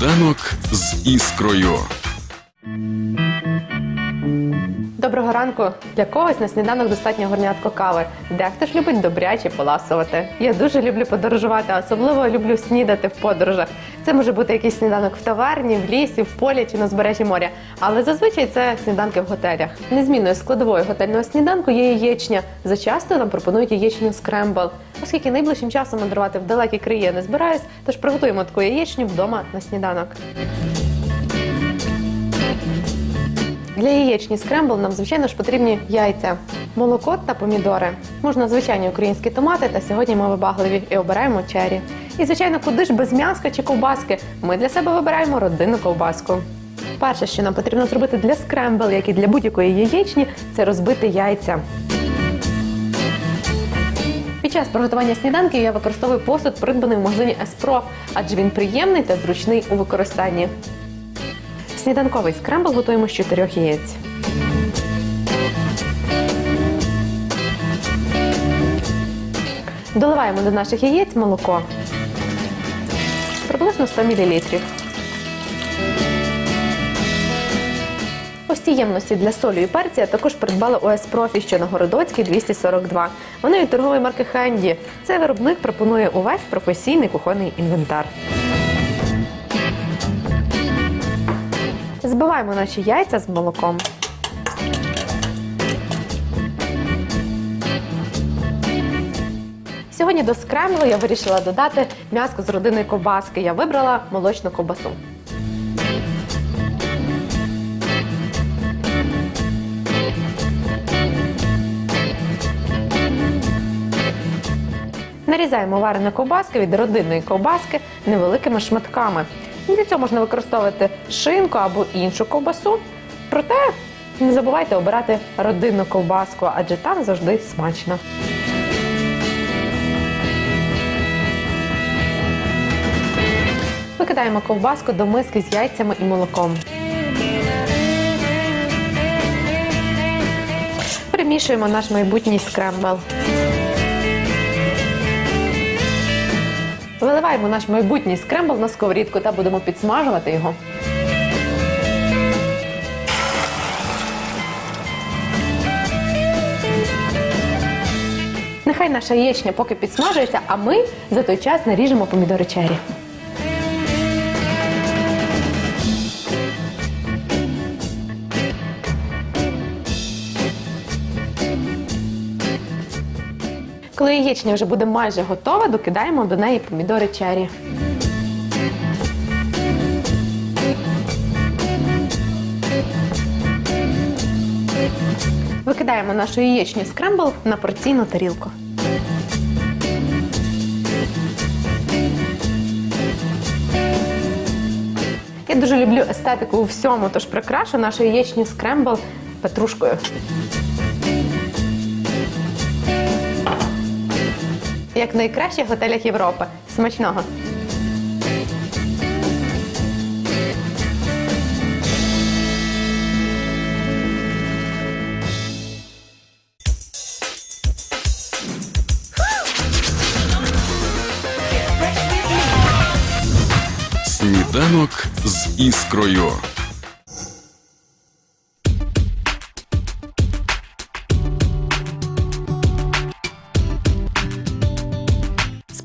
Сніданок з іскрою. Доброго ранку. Для когось на сніданок достатньо горнятко кави. Дехто ж любить добряче поласувати. Я дуже люблю подорожувати, особливо люблю снідати в подорожах. Це може бути якийсь сніданок в таверні, в лісі, в полі чи на збережжі моря. Але зазвичай це сніданки в готелях. Незмінною складовою готельного сніданку є яєчня. Зачасто нам пропонують яєчню скрембл. Оскільки найближчим часом мандрувати в далекі краї я не збираюсь, тож приготуємо таку яєчню вдома на сніданок. Для яєчні скрембл нам, звичайно ж, потрібні яйця, молоко та помідори. Можна звичайні українські томати, та сьогодні ми вибагливі і обираємо чері. І, звичайно, куди ж без м'яска чи ковбаски? Ми для себе вибираємо родинну ковбаску. Перше, що нам потрібно зробити для скрембл, як і для будь-якої яєчні, це розбити яйця. Під час приготування сніданків я використовую посуд, придбаний в магазині Еспроф, адже він приємний та зручний у використанні. Сніданковий скрембл готуємо з чотирьох яєць. Доливаємо до наших яєць молоко. Приблизно 100 мл. Ось ці ємності для солі і перця також придбала у Еспрофі, що на Городоцькій 242. Вони від торгової марки Хенді. Цей виробник пропонує увесь професійний кухонний інвентар. Збиваємо наші яйця з молоком. Сьогодні до скремблу я вирішила додати м'яско з родинної ковбаски. Я вибрала молочну ковбасу. Нарізаємо варену ковбаску від родинної ковбаски невеликими шматками. Для цього можна використовувати шинку або іншу ковбасу. Проте не забувайте обирати родинну ковбаску, адже там завжди смачно. Викидаємо ковбаску до миски з яйцями і молоком. Перемішуємо наш майбутній скрембл. Виливаємо наш майбутній скрембл на сковорідку та будемо підсмажувати його. Нехай наша яєчня поки підсмажується, а ми за той час наріжемо помідори чері. Коли яєчня вже буде майже готова, докидаємо до неї помідори чері. Викидаємо нашу яєчню скрембл на порційну тарілку. Я дуже люблю естетику у всьому, тож прикрашу нашу яєчню скрембл петрушкою. Як в найкращих готелях Європи. Смачного! Сніданок з іскрою.